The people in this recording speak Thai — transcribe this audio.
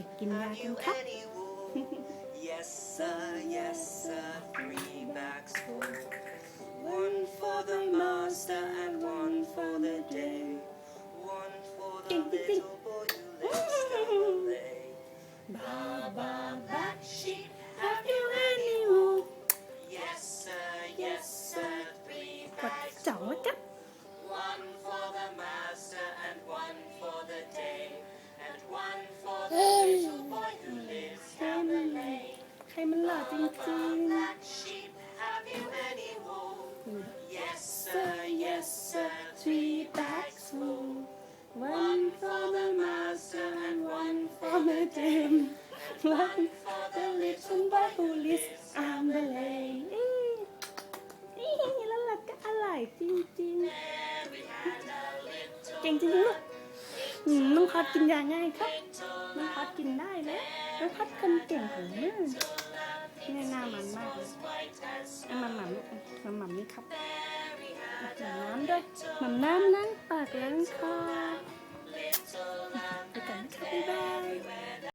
ไปกินยากันครับ Yes sir, yes sir, three bags full. One for the master and one for the day. One for the little boy who lives down the lane. ba black sheep, have you any wool? Yes sir, yes sir, three bags full. จริงๆครับกินยาง่ายครับมันพัดกินได้เลยแล้วพัดคนเก่งของมืง่นี่หน้ามันมากเลย้มันหมันลูกมันหมันนี่ครับหมันน้ำด้วยหมันน้ำนั้นปากล้างคอ